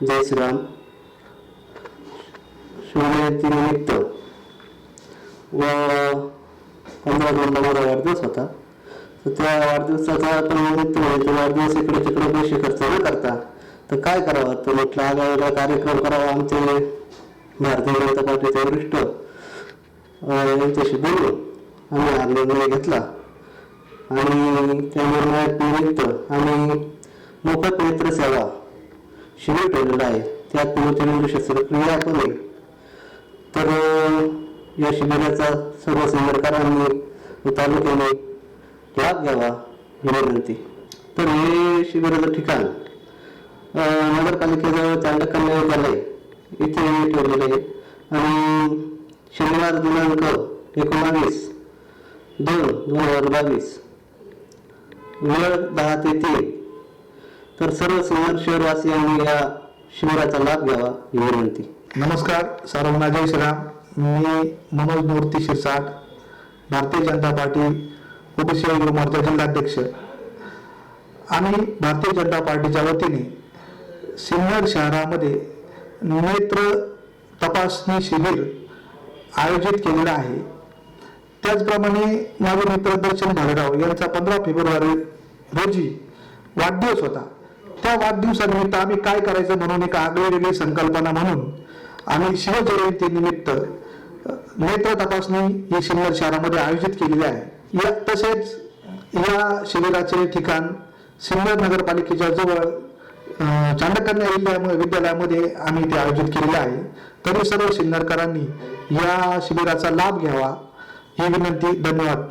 जय श्रीराम. शिवजयंतीनिमित्त व पंधरा जूनला माझा वाढदिवस होता. तर त्या वाढदिवसाचा आपण निमित्त म्हणजे तो वाढदिवस इकडे तिकडे पैसे खर्च न करता तर काय करावं? तर म्हटलं आगायला कार्यक्रम करावा आमचे भारतीय जनता पार्टीचे वरिष्ठ यांच्याशी बोलून आम्ही हा निर्णय घेतला. आणि त्या निर्णयानिमित्त आम्ही मोफत नेत्रसेवा शिबिर ठेवलेलं आहे. त्यात मोतीबिंदू शस्त्रक्रिया पण तर या शिबिराचा सर्व संघटकारांनी तालुक्याने लाभ घ्यावा ही विनंती. तर हे शिबिराचं ठिकाण नगरपालिकेजवळ नगरपालिकेजवळ चांडकन्या विद्यालय इथे ठेवलेलं आहे. आणि शनिवार दिनांक एकोणावीस दोन दोन हजार बावीस वेळ दहा ते तीन तर सर्व सिन्नर शहरवासियांनी या शिबिराचा लाभ घ्यावा ही विनंती. नमस्कार सर्वांना जय श्रीराम. मी मनोज मूर्ती शिरसाट भारतीय जनता पार्टी ओबीसी मोर्चा जिल्हाध्यक्ष. आम्ही भारतीय जनता पार्टीच्या वतीने सिन्नर शहरामध्ये नेत्र तपासणी शिबिर आयोजित केलेलं आहे. त्याचप्रमाणे माझे मित्र दर्शन भालेराव यांचा पंधरा फेब्रुवारी रोजी वाढदिवस होता. त्या वाढदिवसानिमित्त आम्ही काय करायचं म्हणून एक आगळीवेगळी संकल्पना म्हणून आम्ही शिवजयंतीनिमित्त नेत्र तपासणी ही सिन्नर शहरामध्ये आयोजित केलेली आहे. या तसेच या शिबिराचे ठिकाण सिन्नर नगरपालिकेच्या जवळ चांदकन्या विद्या विद्यालयामध्ये आम्ही ते आयोजित केलेले आहे. तरी सर्व सिन्नरकरांनी या शिबिराचा लाभ घ्यावा ही विनंती धन्यवाद.